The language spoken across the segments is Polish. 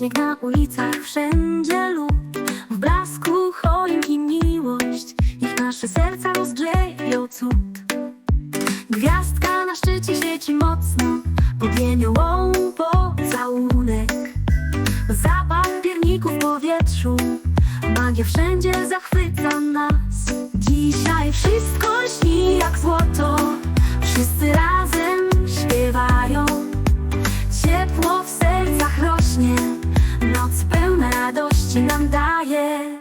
Na ulicach wszędzie lud W blasku choinki miłość. Niech nasze serca rozgrzeją cud. Gwiazdka na szczycie świeci mocno Podjęło pocałunek Zapach pierników w powietrzu Magia wszędzie zachwyca nas. Dzisiaj wszystko nam daje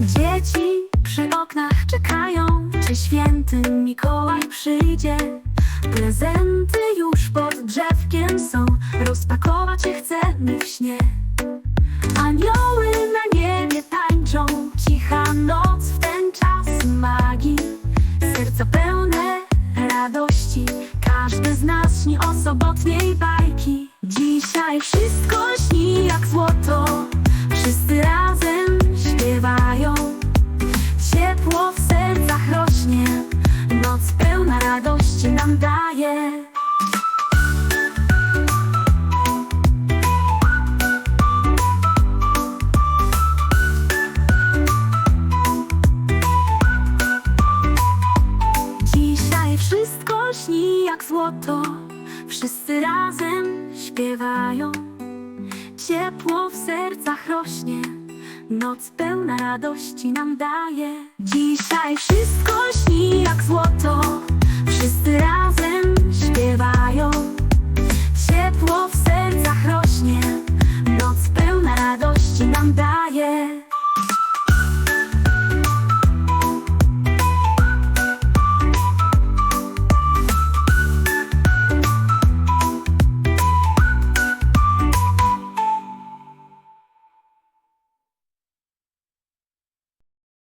Dzieci przy oknach czekają, czy święty Mikołaj przyjdzie. Prezenty już pod drzewkiem są, Serca pełne radości, każdy z nas śni o sobotniej bajki. Dzisiaj wszystko śni jak złoto, wszyscy razem śpiewają. Ciepło w sercach rośnie, noc pełna radości nam daje. Wszystko śni jak złoto, wszyscy razem śpiewają. Ciepło w sercach rośnie, noc pełna radości nam daje. Dzisiaj wszystko śni